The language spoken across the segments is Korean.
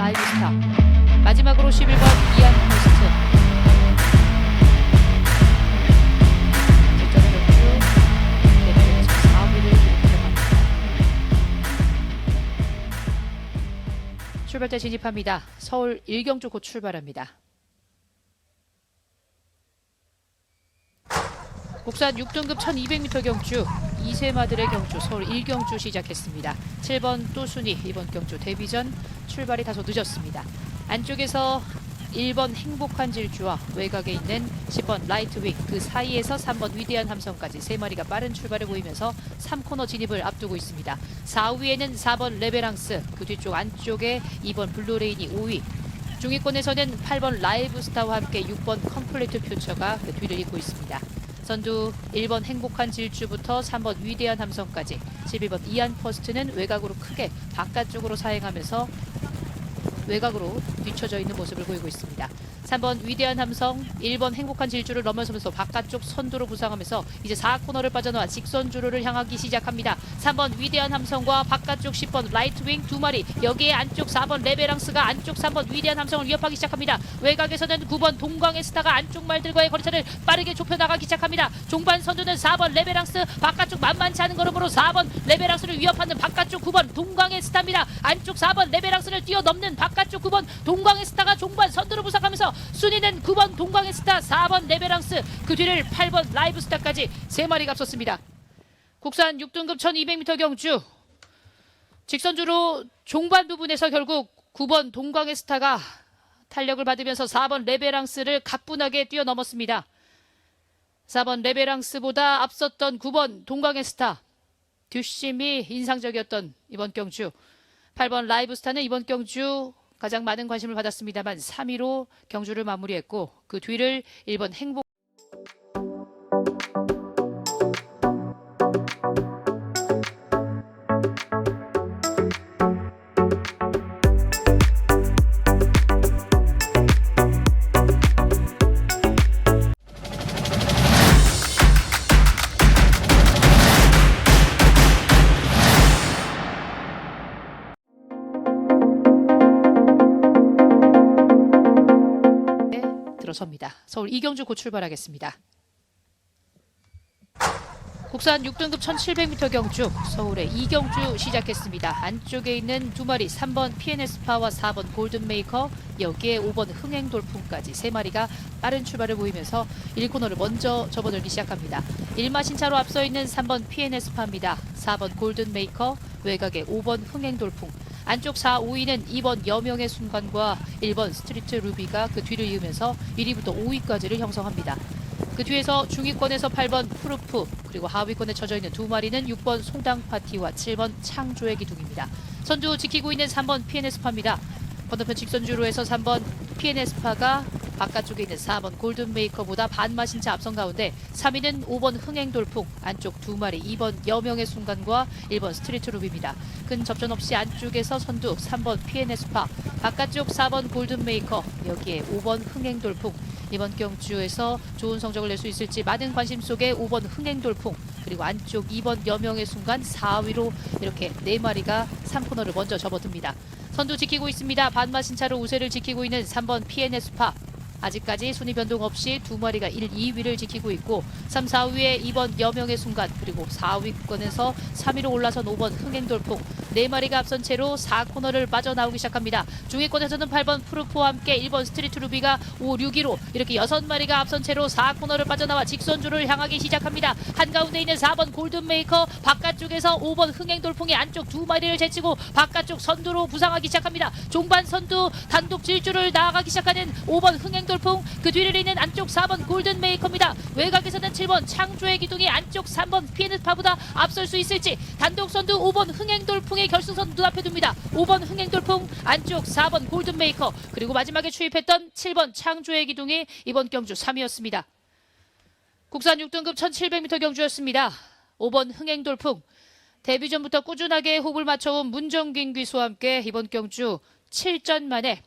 8번 라이브 스타 마지막으로 11번 이안 포스트 결정의 경주 대표팀 4위를 기록합니다. 출발대 진입합니다. 서울 일경주 곧 출발합니다. 국산 6등급 1200m 경주 이세마들의 경주 서울 일경주 시작했습니다. 7번 또순이 이번 경주 데뷔전 출발이 다소 늦었습니다. 안쪽에서 1번 행복한 질주와 외곽에 있는 10번 라이트윅 그 사이에서 3번 위대한 함성까지 세 마리가 빠른 출발을 보이면서 3코너 진입을 앞두고 있습니다. 4위에는 4번 레베랑스 그 뒤쪽 안쪽에 2번 블루레인이 5위 중위권에서는 8번 라이브스타와 함께 6번 컴플리트 퓨처가 그 뒤를 잇고 있습니다. 선두 1번 행복한 질주부터 3번 위대한 함성까지 11번 이안 퍼스트는 외곽으로 크게 바깥쪽으로 사행하면서 외곽으로 뒤쳐져 있는 모습을 보이고 있습니다. 3번 위대한 함성, 1번 행복한 질주를 넘어서면서 바깥쪽 선두로 부상하면서 이제 4코너를 빠져나와 직선 주로를 향하기 시작합니다. 3번 위대한 함성과 바깥쪽 10번 라이트윙 두 마리 여기에 안쪽 4번 레베랑스가 안쪽 3번 위대한 함성을 위협하기 시작합니다. 외곽에서는 9번 동광의 스타가 안쪽 말들과의 거리차를 빠르게 좁혀나가기 시작합니다. 종반 선두는 4번 레베랑스 바깥쪽 만만치 않은 걸음으로 4번 레베랑스를 위협하는 바깥쪽 9번 동광의 스타입니다. 안쪽 4번 레베랑스를 뛰어넘는 바깥쪽 9번 동광의 스타가 종반 선두로 부상하면서 순위는 9번 동광의 스타 4번 레베랑스 그 뒤를 8번 라이브 스타까지 세 마리가 앞섰습니다. 국산 6등급 1200m 경주 직선주로 종반 부분에서 결국 9번 동광의 스타가 탄력을 받으면서 4번 레베랑스를 가뿐하게 뛰어넘었습니다. 4번 레베랑스보다 앞섰던 9번 동광의 스타 뒷심이 인상적이었던 이번 경주 8번 라이브스타는 이번 경주 가장 많은 관심을 받았습니다만 3위로 경주를 마무리했고 그 뒤를 1번 행복 들어섭니다. 서울 이경주 곧 출발하겠습니다. 국산 6등급 1700m 경주 서울의 이경주 시작했습니다. 안쪽에 있는 두 마리 3번 PNS파와 4번 골든메이커 여기에 5번 흥행돌풍까지 세 마리가 빠른 출발을 보이면서 1코너를 먼저 접어들기 시작합니다. 1마신 차로 앞서 있는 3번 PNS파입니다. 4번 골든메이커 외곽에 5번 흥행돌풍 안쪽 4, 5위는 2번 여명의 순간과 1번 스트리트 루비가 그 뒤를 이으면서 1위부터 5위까지를 형성합니다. 그 뒤에서 중위권에서 8번 푸르프 그리고 하위권에 쳐져 있는 두 마리는 6번 송당 파티와 7번 창조의 기둥입니다. 선두 지키고 있는 3번 PNS파입니다. 건너편 직선주로 해서 3번 PNS파가 바깥쪽에 있는 4번 골든메이커보다 반마신 차 앞선 가운데 3위는 5번 흥행돌풍 안쪽 두 마리 2번 여명의 순간과 1번 스트리트 루비입니다. 큰 접전 없이 안쪽에서 선두 3번 PNS파 바깥쪽 4번 골든메이커 여기에 5번 흥행돌풍 이번 경주에서 좋은 성적을 낼 수 있을지 많은 관심 속에 5번 흥행돌풍 그리고 안쪽 2번 여명의 순간 4위로 이렇게 네 마리가 3코너를 먼저 접어듭니다. 선두 지키고 있습니다. 반마 신차로 우세를 지키고 있는 3번 PNS파 아직까지 순위 변동 없이 두 마리가 1, 2위를 지키고 있고 3, 4위에 2번 여명의 순간 그리고 4위권에서 3위로 올라선 5번 흥행돌풍 네 마리가 앞선 채로 4코너를 빠져나오기 시작합니다. 중위권에서는 8번 푸르포와 함께 1번 스트리트 루비가 5, 6위로 이렇게 6마리가 앞선 채로 4코너를 빠져나와 직선주를 향하기 시작합니다. 한가운데 있는 4번 골든메이커 바깥쪽에서 5번 흥행돌풍의 안쪽 두 마리를 제치고 바깥쪽 선두로 부상하기 시작합니다. 종반 선두 단독 질주를 나아가기 시작하는 5번 흥행 돌풍 그 뒤를 잇는 안쪽 4번 골든 메이커입니다. 외곽에서는 7번 창조의 기둥이 안쪽 3번 피에느파보다 앞설 수 있을지 단독 선두 5번 흥행 돌풍의 결승선 눈앞에 둡니다. 5번 흥행 돌풍 안쪽 4번 골든 메이커 그리고 마지막에 추입했던 7번 창조의 기둥이 이번 경주 3위였습니다. 국산 6등급 1700m 경주였습니다. 5번 흥행 돌풍 데뷔 전부터 꾸준하게 호흡을 맞춰온 문정긴 귀수와 함께 이번 경주 7전 만에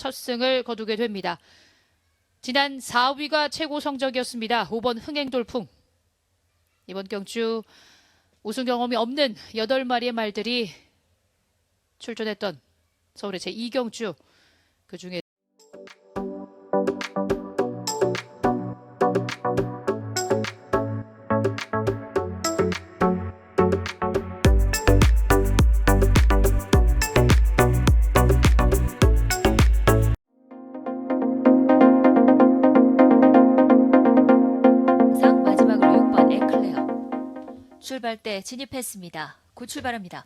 첫 승을 거두게 됩니다. 지난 4위가 최고 성적이었습니다. 5번 흥행돌풍. 이번 경주 우승 경험이 없는 8마리의 말들이 출전했던 서울의 제 이경주 그 중에 출발대 진입했습니다. 곧 출발합니다.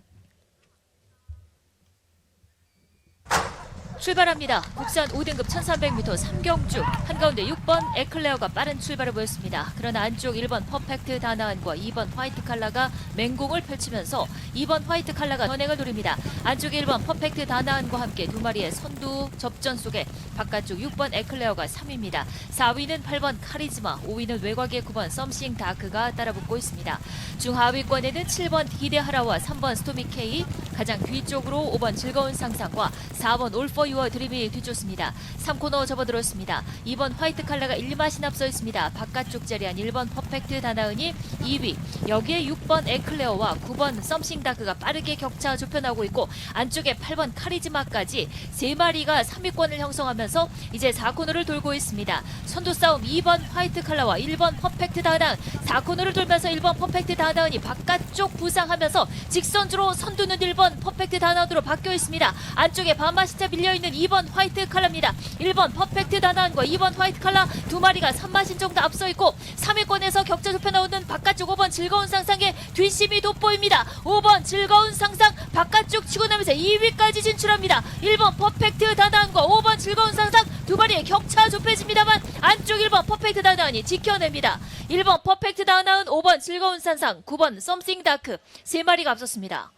출발합니다. 국산 5등급 1300m 삼경주 한가운데 6번 에클레어가 빠른 출발을 보였습니다. 그러나 안쪽 1번 퍼펙트 다나안과 2번 화이트 칼라가 맹공을 펼치면서 2번 화이트 칼라가 전행을 노립니다. 안쪽 1번 퍼펙트 다나안과 함께 두 마리의 선두 접전 속에 바깥쪽 6번 에클레어가 3위입니다. 4위는 8번 카리즈마, 5위는 외곽의 9번 썸싱 다크가 따라붙고 있습니다. 중하위권에는 7번 기대하라와 3번 스토미 K, 가장 뒤쪽으로 5번 즐거운 상상과 4번 올퍼 유어 드림이 뒤쫓습니다. 3코너 접어들었습니다. 2번 화이트 칼라가 1마신 앞서 있습니다. 바깥쪽 자리한 1번 퍼펙트 다나은이 2위. 여기에 6번 에클레어와 9번 썸싱 다크가 빠르게 격차 좁혀나고 있고 안쪽에 8번 카리즈마까지 3마리가 3위권을 형성하면서 이제 4코너를 돌고 있습니다. 선두 싸움 2번 화이트 칼라와 1번 퍼펙트 다나은 4코너를 돌면서 1번 퍼펙트 다나은이 바깥쪽 부상하면서 직선주로 선두는 1번 퍼펙트 다나은으로 바뀌어 있습니다. 안쪽에 반마시차 밀려있는 2번 화이트 칼라입니다. 1번 퍼펙트 다나은과 2번 화이트 칼라 두 마리가 3마신 정도 앞서 있고 3위권에서 격차 좁혀 나오는 바깥쪽 5번 즐거운 상상의 뒷심이 돋보입니다. 5번 즐거운 상상 바깥쪽 치고 나면서 2위까지 진출합니다. 1번 퍼펙트 다나은과 5번 즐거운 상상 두 마리의 격차 좁혀집니다만 안쪽 1번 퍼펙트 다나은이 지켜냅니다. 1번 퍼펙트 다나은 5번 즐거운 상상 9번 썸씽 다크 세 마리가 앞섰습니다.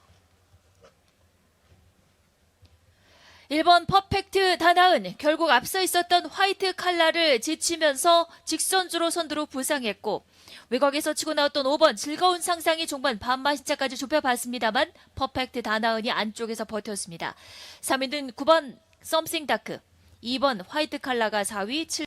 1번 퍼펙트 다나은 결국 앞서 있었던 화이트 칼라를 지치면서 직선주로 선두로 부상했고 외곽에서 치고 나왔던 5번 즐거운 상상이 종반 반마시차까지 좁혀봤습니다만 퍼펙트 다나은이 안쪽에서 버텼습니다. 3위는 9번 썸씽 다크 2번 화이트 칼라가 4위 7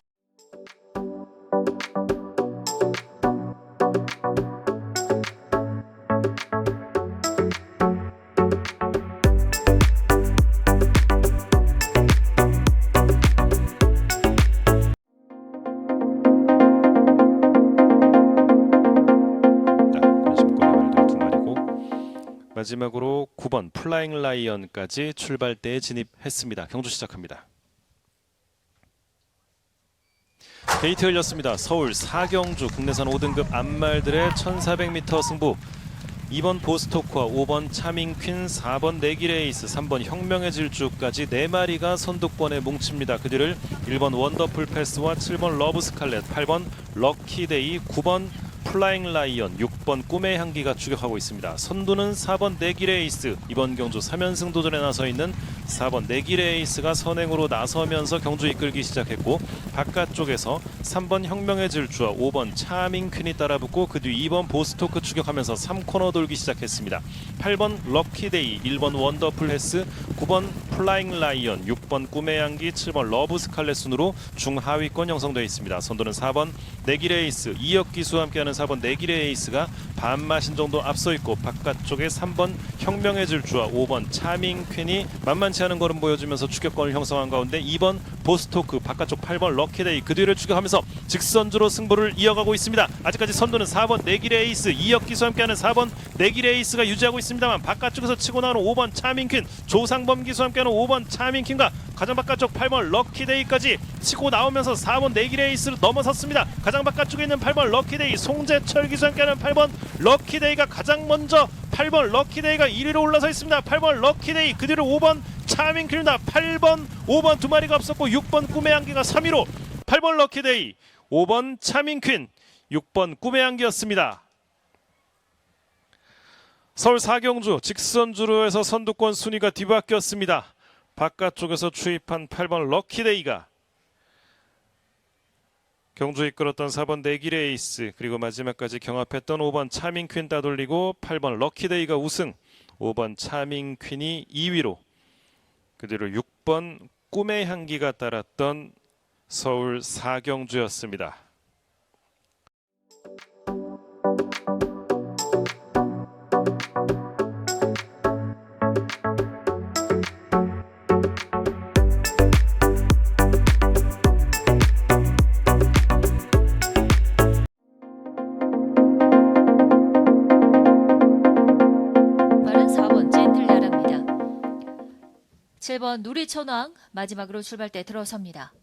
마지막으로 9번 플라잉 라이언까지 출발대에 진입했습니다. 경주 시작합니다. 게이트 열렸습니다. 서울 사경주 국내산 5등급 암말들의 1400m 승부 2번 보스토크와 5번 차밍퀸, 4번 네기레이스, 3번 혁명의 질주까지 4마리가 선두권에 뭉칩니다. 그 뒤를 1번 원더풀 패스와 7번 러브 스칼렛, 8번 럭키데이, 9번 플라잉 라이언, 6번 꿈의 향기가 추격하고 있습니다. 선두는 4번 네기레이스, 이번 경주 3연승 도전에 나서 있는 4번 네기레이스가 선행으로 나서면서 경주 이끌기 시작했고 바깥쪽에서 3번 혁명의 질주와 5번 차밍퀸이 따라붙고 그 뒤 2번 보스토크 추격하면서 3코너 돌기 시작했습니다. 8번 럭키데이, 1번 원더풀 헬스, 9번 플라잉 라이언, 6번 꿈의 향기, 7번 러브 스칼렛 순으로 중하위권 형성되어 있습니다. 선두는 4번 네기레이스, 이혁 기수와 함께하는 4번 네기레이스가 반마신 정도 앞서 있고 바깥쪽에 3번 혁명의 질주와 5번 차밍퀸이 만만치 않은 걸음 보여주면서 추격권을 형성한 가운데 2번 보스토크 바깥쪽 8번 럭키데이 그 뒤를 추격하면서 직선주로 승부를 이어가고 있습니다. 아직까지 선두는 4번 네기레이스 이혁 기수와 함께하는 4번 네기레이스가 유지하고 있습니다만 바깥쪽에서 치고 나오는 5번 차밍퀸 조상범 기수와 함께하는 5번 차밍퀸과 가장 바깥쪽 8번 럭키데이까지 치고 나오면서 4번 네기레이스를 넘어섰습니다. 가장 바깥쪽에 있는 8번 럭키데이 송재철 기수와 함께하는 8번 럭키데이가 가장 먼저 8번 럭키데이가 1위로 올라서 있습니다. 8번 럭키데이 그 뒤로 5번 차밍퀸입니다. 8번 5번 두 마리가 앞섰고 6번 꿈의 향기가 3위로 8번 럭키데이 5번 차밍퀸 6번 꿈의 향기였습니다. 서울 사경주 직선주로 해서 선두권 순위가 뒤바뀌었습니다. 바깥쪽에서 추입한 8번 럭키데이가 경주 이끌었던 4번 네기레이스 그리고 마지막까지 경합했던 5번 차밍퀸 따돌리고 8번 럭키데이가 우승 5번 차밍퀸이 2위로 그 뒤로 6번 꿈의 향기가 따랐던 서울 사경주였습니다. 7번 누리천왕 마지막으로 출발대 들어섭니다.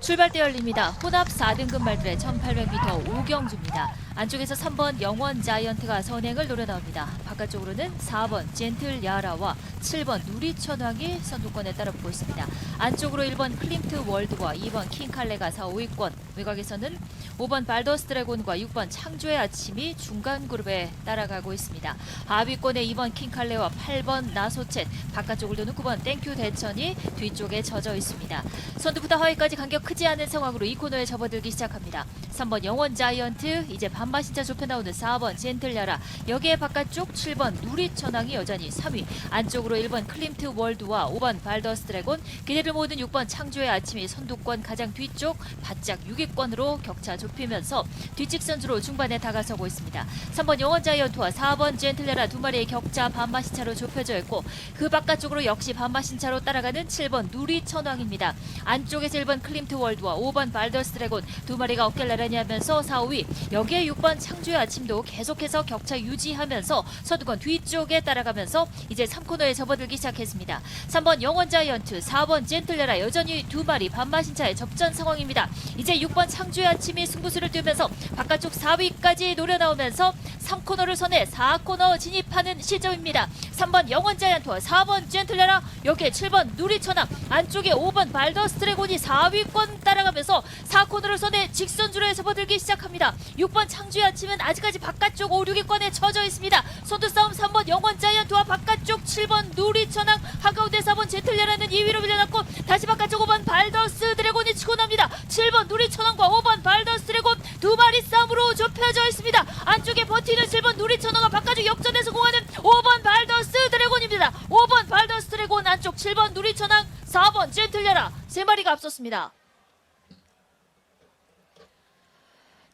출발대 열립니다. 혼합 4등급 말들의 1800m 5경주입니다. 안쪽에서 3번 영원 자이언트가 선행을 노려 나옵니다. 바깥쪽으로는 4번 젠틀 야라와 7번 누리천왕이 선두권에 따라붙고 있습니다. 안쪽으로 1번 클림트 월드와 2번 킹칼레가 4, 5위권, 외곽에서는 5번 발더스 드래곤과 6번 창조의 아침이 중간 그룹에 따라가고 있습니다. 하위권에 2번 킹칼레와 8번 나소챗, 바깥쪽을 도는 9번 땡큐 대천이 뒤쪽에 젖어 있습니다. 선두부터 하위까지 간격 크지 않은 상황으로 이 코너에 접어들기 시작합니다. 3번 영원 자이언트, 이제 반바신차 좁혀 나오는 4번 젠틀야라, 여기에 바깥쪽 7번 누리천왕이 여전히 3위, 안쪽으로 1번 클림트 월드와 5번 발더스 드래곤, 기대를 모든 6번 창조의 아침이 선두권 가장 뒤쪽 바짝 6위권으로 격차 좁히면서 뒷직 선수로 중반에 다가서고 있습니다. 3번 영원 자이언트와 4번 젠틀야라 두 마리의 격차 반바신차로 좁혀져 있고 그 바깥쪽으로 역시 반바신차로 따라가는 7번 누리 천왕입니다. 안쪽에서 1번 클림트 월드와 5번 발더스 드래곤 두 마리가 어깨를 나란히 하면서 4, 5위 여기에 6번 창조의 아침도 계속해서 격차 유지하면서 서두권 뒤쪽에 따라가면서 이제 3코너에 접어들기 시작했습니다. 3번 영원 자이언트, 4번 젠틀레라 여전히 두 마리 반마신 차의 접전 상황입니다. 이제 6번 창조의 아침이 승부수를 띄우면서 바깥쪽 4위까지 노려나오면서 3코너를 선해 4코너 진입하는 시점입니다. 3번 영원 자이언트와 4번 젠틀레라 여기에 7번 누리천왕 안쪽에 5번 발더스 드래곤이 4위권 따라가면서 4코너를 선해 직선주로에 접어들기 시작합니다. 6번 창조의 아침은 아직까지 바깥쪽 5, 6위권에 젖어 있습니다. 선두 싸움 3번 영원 자이언트와 바깥쪽 7번 누리천왕 한가운데 4번 젠틀레라는 2위로 밀려났고 다시 바깥쪽 5번 발더스 드래곤이 치고 납니다. 7번 누리천왕과 5번 발더스 드래곤 두 마리 싸움으로 좁혀져 있습니다. 안쪽에 버티는 7번 누리천왕과 바깥쪽 역전에서 공하는 5번 발더스 드래곤입니다. 5번 발더스 드래곤 안쪽 7번 누리천왕 4번 젠틀레라 세 마리가 앞섰습니다.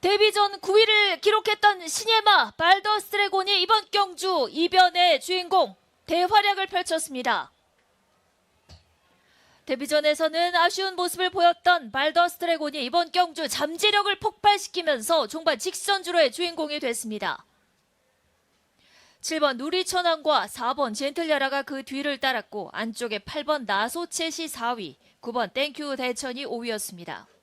데뷔 전 9위를 기록했던 신예마 발더스 드래곤이 이번 경주 이변의 주인공 대활약을 펼쳤습니다. 데뷔전에서는 아쉬운 모습을 보였던 발더스 드래곤이 이번 경주 잠재력을 폭발시키면서 종반 직선주로의 주인공이 됐습니다. 7번 누리천왕과 4번 젠틀야라가 그 뒤를 따랐고 안쪽에 8번 나소챗이 4위, 9번 땡큐 대천이 5위였습니다.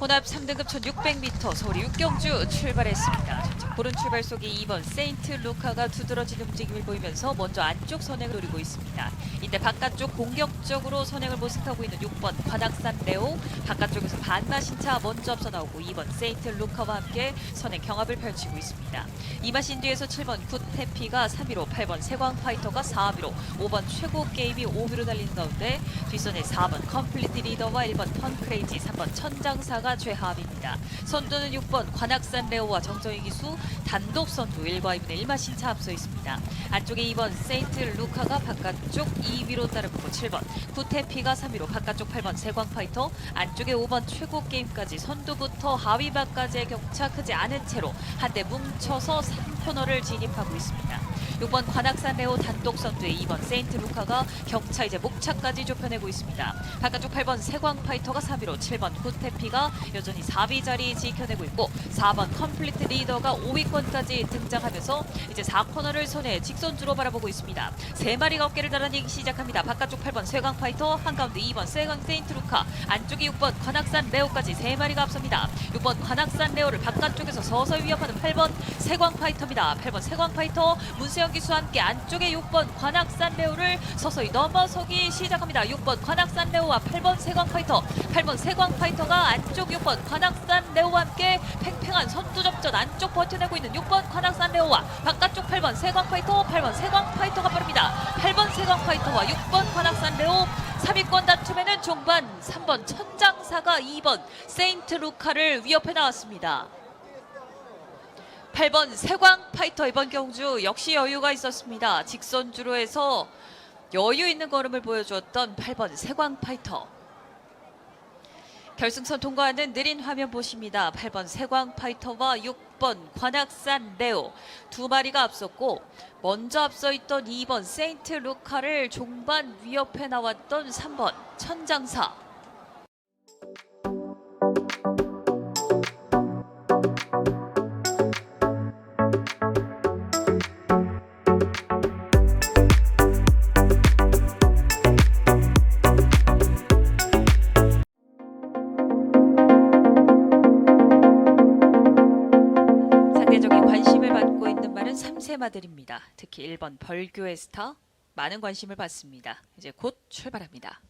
혼합 3등급 1600m 서울이 6경주 출발했습니다. 보른 출발 속에 2번 세인트 루카가 두드러진 움직임을 보이면서 먼저 안쪽 선행을 노리고 있습니다. 이때 바깥쪽 공격적으로 선행을 모색하고 있는 6번 관악산 레오 바깥쪽에서 반마신차 먼저 앞서 나오고 2번 세인트 루카와 함께 선행 경합을 펼치고 있습니다. 이마신 뒤에서 7번 굿해피가 3위로 8번 세광 파이터가 4위로 5번 최고 게임이 5위로 달리는 가운데 뒷선에 4번 컴플리트 리더와 1번 턴크레이지 3번 천장사가 최하위입니다. 선두는 6번 관악산 레오와 정정희 기수 단독 선두 1과 2분의 1마 신차 앞서 있습니다. 안쪽에 2번 세인트 루카가 바깥쪽 2위로 따르고 7번 구테피가 3위로 바깥쪽 8번 세광 파이터 안쪽에 5번 최고 게임까지 선두부터 하위바까지의 격차 크지 않은 채로 한데 뭉쳐서 3코너를 진입하고 있습니다. 6번 관악산 레오 단독 선두의 2번 세인트 루카가 격차 이제 목차까지 좁혀내고 있습니다. 바깥쪽 8번 세광 파이터가 3위로 7번 구테피가 여전히 4위 자리 지켜내고 있고 4번 컴플리트 리더가 5위권까지 등장하면서 이제 4코너를 손에 직선주로 바라보고 있습니다. 세 마리가 어깨를 나란히기 시작합니다. 바깥쪽 8번 세광 파이터 한가운데 2번 세광 세인트 루카 안쪽에 6번 관악산 레오까지 세 마리가 앞섭니다. 6번 관악산 레오를 바깥쪽에서 서서히 위협하는 8번 세광 파이터입니다. 8번 세광 파이터 문세영 기수와 함께 안쪽에 6번 관악산 레오를 서서히 넘어서기 시작합니다. 6번 관악산 레오와 8번 세광 파이터 8번 세광 파이터가 안쪽 6번 관악산 레오와 함께 팽팽한 선두 접전 안쪽 버텨내고 있는 6번 관악산 레오와 바깥쪽 8번 세광 파이터 8번 세광 파이터가 빠릅니다. 8번 세광 파이터와 6번 관악산 레오 3위권 다툼에는 종반 3번 천장사가 2번 세인트 루카를 위협해 나왔습니다. 8번 세광 파이터 이번 경주 역시 여유가 있었습니다. 직선주로 해서 여유 있는 걸음을 보여주었던 8번 세광 파이터. 결승선 통과하는 느린 화면 보십니다. 8번 세광 파이터와 6번 관악산 레오 두 마리가 앞섰고 먼저 앞서 있던 2번 세인트 루카를 종반 위협해 나왔던 3번 천장사. 말은 3세마들입니다. 특히 1번 벌교의 스타 많은 관심을 받습니다. 이제 곧 출발합니다.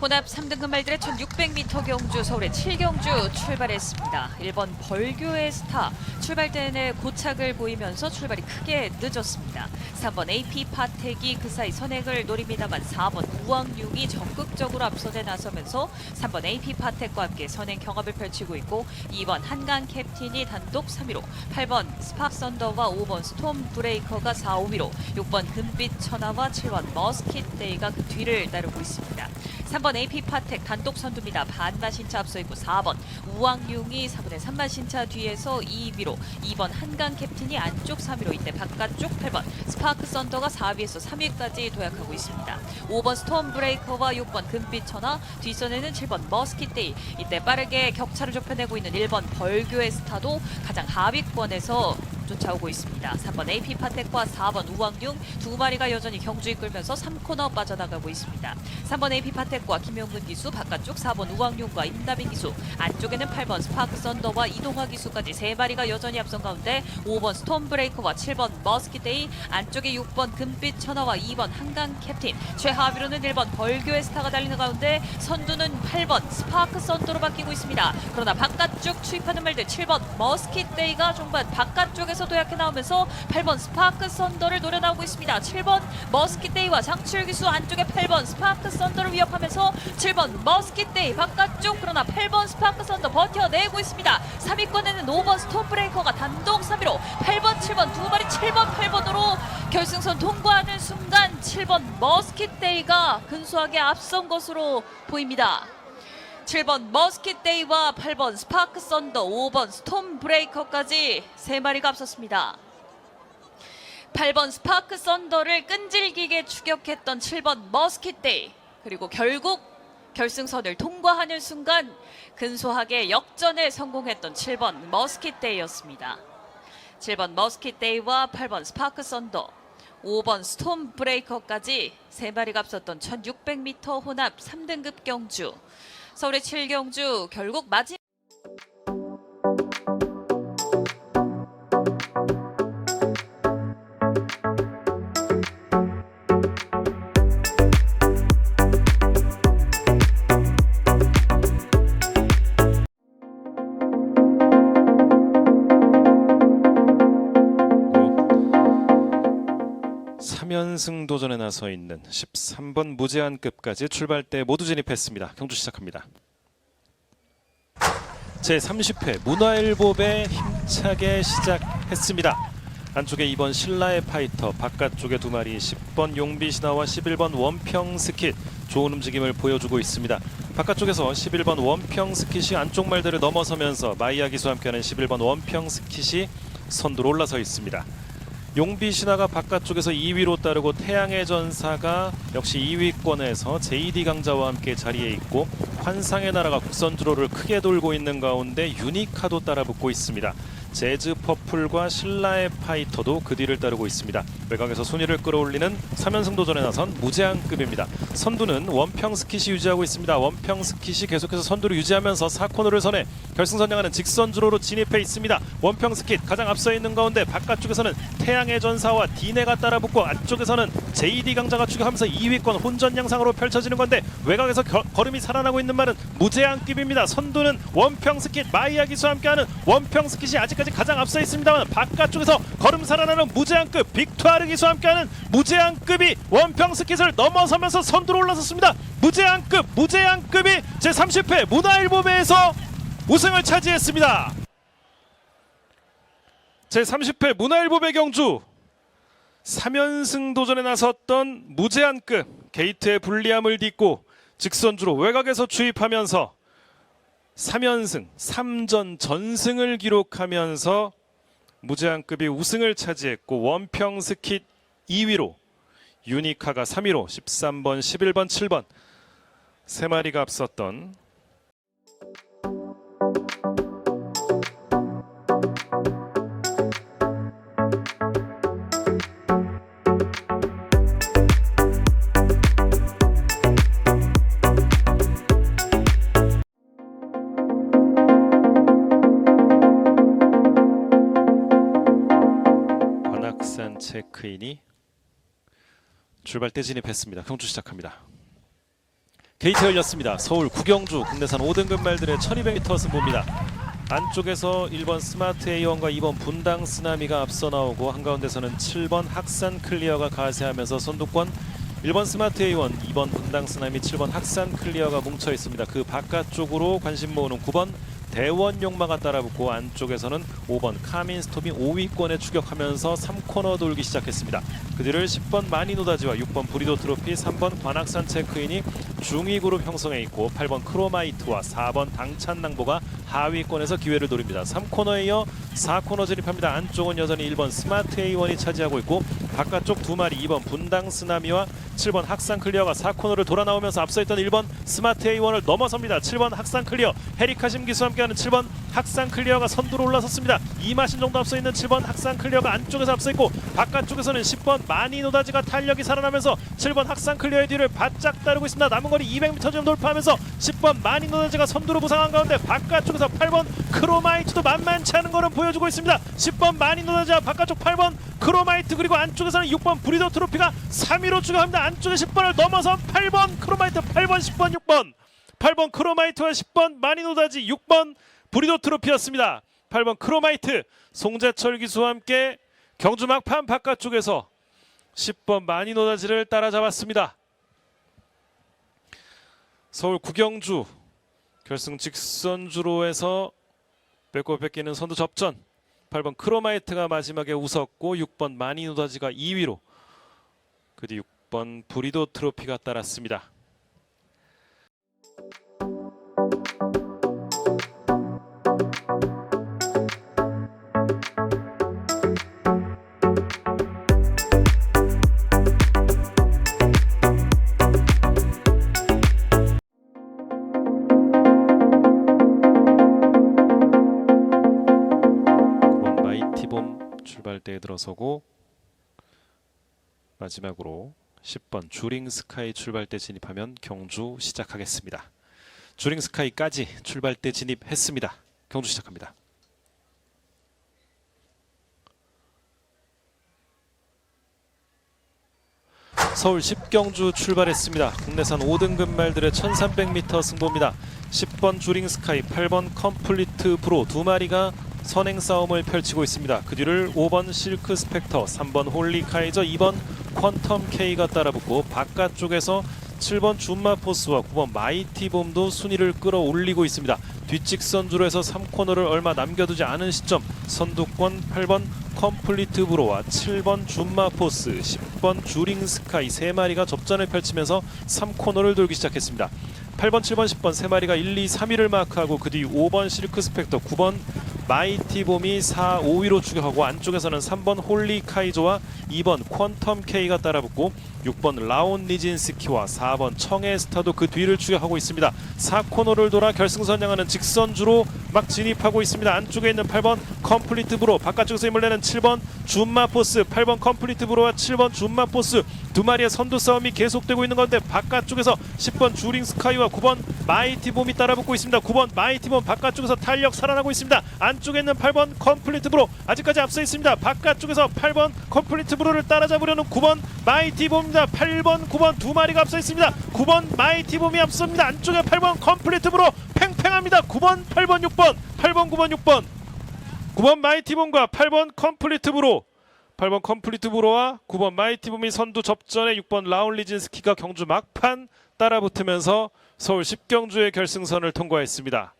혼합 3등급 말들의 1600m 경주 서울의 7경주 출발했습니다. 1번 벌교의 스타 출발 때내 고착을 보이면서 출발이 크게 늦었습니다. 3번 AP 파텍이 그 사이 선행을 노립니다만 4번 우왕육이 적극적으로 앞선에 나서면서 3번 AP 파텍과 함께 선행 경합을 펼치고 있고 2번 한강 캡틴이 단독 3위로 8번 스팍 썬더와 5번 스톰 브레이커가 4, 5위로 6번 금빛 천하와 7번 머스킷 데이가 그 뒤를 따르고 있습니다. 3번 AP 파텍 단독 선두입니다. 반마 신차 앞서 있고 4번 우왕융이 4분의 3마 신차 뒤에서 2위로 2번 한강 캡틴이 안쪽 3위로 이때 바깥쪽 8번 스파크 썬더가 4위에서 3위까지 도약하고 있습니다. 5번 스톰 브레이커와 6번 금빛 천하 뒷선에는 7번 머스킷데이 이때 빠르게 격차를 좁혀내고 있는 1번 벌교의 스타도 가장 하위권에서 쫓아오고 있습니다. 3번 AP 파텍과 4번 우왕융 두 마리가 여전히 경주 이끌면서 3코너 빠져나가고 있습니다. 3번 AP 파텍과 김용근 기수 바깥쪽 4번 우왕융과 임다빈 기수 안쪽에는 8번 스파크 썬더와 이동화 기수까지 세 마리가 여전히 앞선 가운데 5번 스톰 브레이커와 7번 머스키데이 안쪽에 6번 금빛 천하와 2번 한강 캡틴 최하위로는 1번 벌교의 스타가 달리는 가운데 선두는 8번 스파크 썬더로 바뀌고 있습니다. 그러나 바깥쪽 추입하는 말들 7번 머스킷데이가 종반 바깥쪽에서 도 약해 나오면서 8번 스파크 썬더를 노려 나오고 있습니다. 7번 머스킷데이와 장출 기수 안쪽에 8번 스파크 썬더를 위협하면서 7번 머스킷데이 바깥쪽 그러나 8번 스파크 썬더 버텨내고 있습니다. 3위권에는 5번 스톰브레이커가 단독 3위로 8번 7번 두 마리 7번 8번으로 결승선 통과하는 순간 7번 머스킷데이가 근소하게 앞선 것으로 보입니다. 7번 머스킷데이와 8번 스파크 썬더, 5번 스톰 브레이커까지 세 마리가 앞섰습니다. 8번 스파크 썬더를 끈질기게 추격했던 7번 머스킷데이 그리고 결국 결승선을 통과하는 순간 근소하게 역전에 성공했던 7번 머스킷데이였습니다. 7번 머스킷데이와 8번 스파크 썬더 5번 스톰 브레이커까지 세 마리가 앞섰던 1600m 혼합 3등급 경주 서울의 7경주 결국 마지막 나서 있는 13번 무제한급까지 출발대 모두 진입했습니다. 경주 시작합니다. 제 30회 문화일보배 힘차게 시작했습니다. 안쪽에 2번 신라의 파이터, 바깥쪽에 두 마리 10번 용비신화와 11번 원평 스킷 좋은 움직임을 보여주고 있습니다. 바깥쪽에서 11번 원평 스킷이 안쪽 말들을 넘어서면서 마이야 기수와 함께하는 11번 원평 스킷이 선두로 올라서 있습니다. 용비 신화가 바깥쪽에서 2위로 따르고 태양의 전사가 역시 2위권에서 JD 강자와 함께 자리에 있고 환상의 나라가 국선 주로를 크게 돌고 있는 가운데 유니카도 따라붙고 있습니다. 재즈 퍼플과 신라의 파이터도 그 뒤를 따르고 있습니다. 외곽에서 순위를 끌어올리는 3연승 도전에 나선 무제한급입니다. 선두는 원평 스킷이 유지하고 있습니다. 원평 스킷이 계속해서 선두를 유지하면서 4코너를 선해 결승선 향하는 직선 주로로 진입해 있습니다. 원평 스킷 가장 앞서 있는 가운데 바깥쪽에서는 태양의 전사와 디네가 따라붙고 안쪽에서는 JD 강자가 추격하면서 2위권 혼전 양상으로 펼쳐지는 건데 외곽에서 겨- 걸음이 살아나고 있는 말은 무제한급입니다. 선두는 원평 스킷 마이야 기수와 함께하는 원평 스킷이 아직까지 아직까지 가장 앞서 있습니다만 바깥쪽에서 걸음 살아나는 무제한급 빅투아르 기수와 함께하는 무제한급이 원평 스킷을 넘어서면서 선두로 올라섰습니다. 무제한급 무제한급이 제 30회 문화일보배에서 우승을 차지했습니다. 제 30회 문화일보배 경주 3연승 도전에 나섰던 무제한급 게이트의 불리함을 딛고 직선주로 외곽에서 추입하면서 3연승 3전 전승을 기록하면서 무제한급이 우승을 차지했고 원평 스킷 2위로 유니카가 3위로 13번, 11번, 7번 세 마리가 앞섰던 체크인이 출발대 진입했습니다. 경주 시작합니다. 게이트 열렸습니다. 서울 구경주 국내산 5등급 말들의 1200m 승부입니다. 안쪽에서 1번 스마트 A1과 2번 분당 쓰나미가 앞서 나오고 한가운데서는 7번 학산 클리어가 가세하면서 선두권 1번 스마트 A1, 2번 분당 쓰나미, 7번 학산 클리어가 뭉쳐 있습니다. 그 바깥쪽으로 관심 모으는 9번 대원 용마가 따라붙고 안쪽에서는 5번 카민 스톱이 5위권에 추격하면서 3코너 돌기 시작했습니다. 그 뒤를 10번 마니노다지와 6번 브리도 트로피, 3번 관악산 체크인이 중위 그룹 형성해 있고 8번 크로마이트와 4번 당찬낭보가 하위권에서 기회를 노립니다. 3코너에 이어 4코너 진입합니다. 안쪽은 여전히 1번 스마트 A1이 차지하고 있고 바깥쪽 두 마리 2번 분당 쓰나미와 7번 학산 클리어가 4코너를 돌아 나오면서 앞서 있던 1번 스마트 A1을 넘어섭니다. 7번 학산 클리어 헤리카심 기수와 함께하는 7번 학산 클리어가 선두로 올라섰습니다. 2마신 정도 앞서 있는 7번 학산 클리어가 안쪽에서 앞서 있고 바깥쪽에서는 10번 마니 노다지가 탄력이 살아나면서 7번 학산 클리어의 뒤를 바짝 따르고 있습니다. 남은 거리 200m 좀 돌파하면서 10번 마니 노다지가 선두로 부상한 가운데 바깥쪽에서 8번 크로마이트도 만만치 않은 거를 보여주고 있습니다. 10번 마니 노다지와 바깥쪽 8번 크로마이트 그리고 안쪽에서는 6번 브리더 트로피가 3위로 추가합니다. 안쪽에 10번을 넘어서 8번 크로마이트 8번 10번 6번 8번 크로마이트와 10번 마니노다지 6번 브리도 트로피였습니다. 8번 크로마이트 송재철 기수와 함께 경주 막판 바깥쪽에서 10번 마니노다지를 따라잡았습니다. 서울 구경주 결승 직선주로에서 빼고 뺏기는 선두 접전 8번 크로마이트가 마지막에 웃었고 6번 마니노다지가 2위로 그 뒤 6번 브리도 트로피가 따랐습니다. 들어서고 마지막으로 10번 주링 스카이 출발대 진입하면 경주 시작하겠습니다. 주링 스카이까지 출발대 진입했습니다. 경주 시작합니다. 서울 10경주 출발했습니다. 국내산 5등급 말들의 1300m 승부입니다. 10번 주링 스카이, 8번 컴플리트 브로 두 마리가 선행 싸움을 펼치고 있습니다. 그 뒤를 5번 실크 스펙터, 3번 홀리 카이저, 2번 퀀텀 K가 따라붙고 바깥쪽에서 7번 줌마 포스와 9번 마이티 봄도 순위를 끌어올리고 있습니다. 뒷직선주로에서 3코너를 얼마 남겨두지 않은 시점 선두권 8번 컴플리트 브로와 7번 줌마 포스, 10번 주링 스카이 세 마리가 접전을 펼치면서 3코너를 돌기 시작했습니다. 8번, 7번, 10번 세 마리가 1, 2, 3위를 마크하고 그 뒤 5번 실크 스펙터, 9번 마이티 봄이 4, 5위로 추격하고 안쪽에서는 3번 홀리 카이조와 2번 퀀텀 K가 따라붙고 6번 라온 니진스키와 4번 청해 스타도 그 뒤를 추격하고 있습니다. 4코너를 돌아 결승선 향하는 직선주로 막 진입하고 있습니다. 안쪽에 있는 8번 컴플리트 브로 바깥쪽에서 힘을 내는 7번 줌마 포스 8번 컴플리트 브로와 7번 줌마 포스 두 마리의 선두 싸움이 계속되고 있는 건데 바깥쪽에서 10번 주링 스카이와 9번 마이티 봄이 따라붙고 있습니다. 9번 마이티 봄 바깥쪽에서 탄력 살아나고 있습니다. 안쪽에 있는 8번 컴플리트 브로 아직까지 앞서 있습니다. 바깥쪽에서 8번 컴플리트 브로를 따라잡으려는 9번 마이티 봄 입니다. 8번 9번 두 마리가 앞서 있습니다. 9번 마이티 봄이 앞섭니다. 안쪽에 8번 컴플리트 브로 팽팽합니다. 9번 8번 6번 8번 9번 6번 9번 마이티봄과 8번 컴플리트 브로 8번 컴플리트 브로와 9번 마이티봄이 선두 접전에 6번 라울리진스키가 경주 막판 따라붙으면서 서울 10경주의 결승선을 통과했습니다.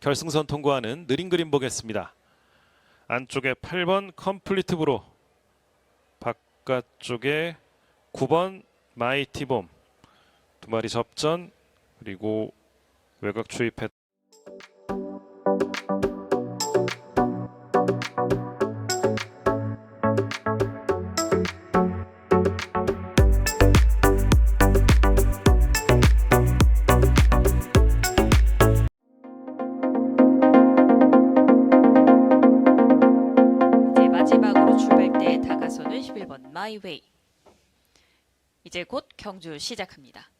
결승선 통과하는 느린 그림 보겠습니다. 안쪽에 8번 컴플리트 브로 바깥쪽에 9번 마이티봄 두 마리 접전 그리고 외곽 추입했 마이 웨이. 이제 곧 경주 시작합니다.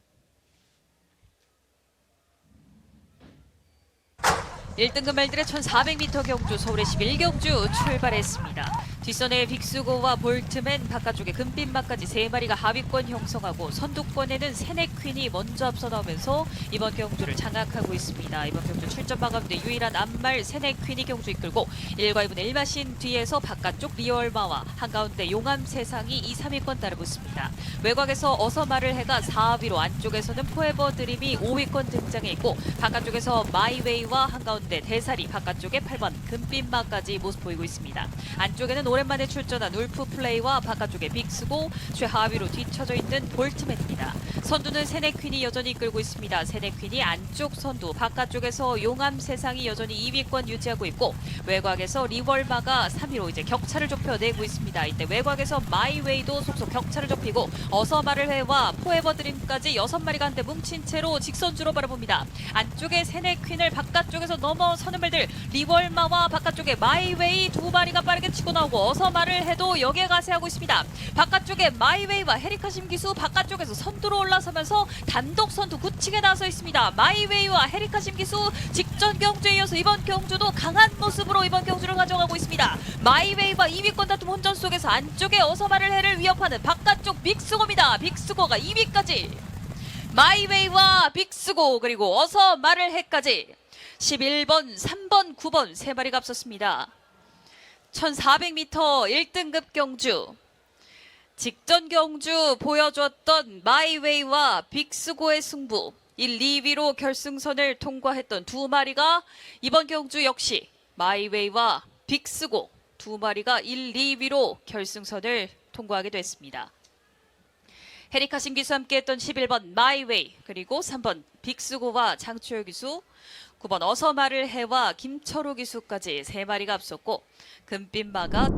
1등급 말들의 1400m 경주 서울의 11경주 출발했습니다. 뒷선에 빅스고와 볼트맨 바깥쪽에 금빛마까지 세 마리가 하위권 형성하고 선두권에는 세네퀸이 먼저 앞서 나오면서 이번 경주를 장악하고 있습니다. 이번 경주 출전마 가운데 유일한 암말 세네퀸이 경주 이끌고 1과 2분의 1마신 뒤에서 바깥쪽 리얼마와 한가운데 용암 세상이 2, 3위권 따라붙습니다. 외곽에서 어서 말을 해가 4위로 안쪽에서는 포에버 드림이 5위권 등장해 있고 바깥쪽에서 마이웨이와 한가운데 대사리 바깥쪽에 8번 금빛마까지 모습 보이고 있습니다. 안쪽에는 오랜만에 출전한 울프 플레이와 바깥쪽에 빅스고 최하위로 뒤쳐져 있는 볼트맨입니다. 선두는 세네퀸이 여전히 이끌고 있습니다. 세네퀸이 안쪽 선두 바깥쪽에서 용암 세상이 여전히 2위권 유지하고 있고 외곽에서 리월마가 3위로 이제 격차를 좁혀내고 있습니다. 이때 외곽에서 마이웨이도 속속 격차를 좁히고 어서 말을 해와 포에버 드림까지 6마리가 한데 뭉친 채로 직선주로 바라봅니다. 안쪽에 세네퀸을 바깥쪽에서 넘 어서는 말들 리월마와 바깥쪽에 마이웨이 두 마리가 빠르게 치고 나오고 어서 말을 해도 역에 가세하고 있습니다. 바깥쪽에 마이웨이와 헤리카심 기수 바깥쪽에서 선두로 올라서면서 단독 선두 굳히게 나서 있습니다. 마이웨이와 헤리카심 기수 직전 경주에 이어서 이번 경주도 강한 모습으로 이번 경주를 가져가고 있습니다. 마이웨이와 2위권 다툼 혼전 속에서 안쪽에 어서 말을 해를 위협하는 바깥쪽 빅스고입니다. 빅스고가 2위까지 마이웨이와 빅스고 그리고 어서 말을 해까지 11번, 3번, 9번 세 마리가 앞섰습니다. 1400m 1등급 경주 직전 경주 보여줬던 마이웨이와 빅스고의 승부 1, 2위로 결승선을 통과했던 두 마리가 이번 경주 역시 마이웨이와 빅스고 두 마리가 1, 2위로 결승선을 통과하게 됐습니다. 헤리카 신기수 함께했던 11번 마이웨이 그리고 3번 빅스고와 장추열 기수 9번 어서 말을 해와 김철호 기수까지 세 마리가 앞섰고 금빛마가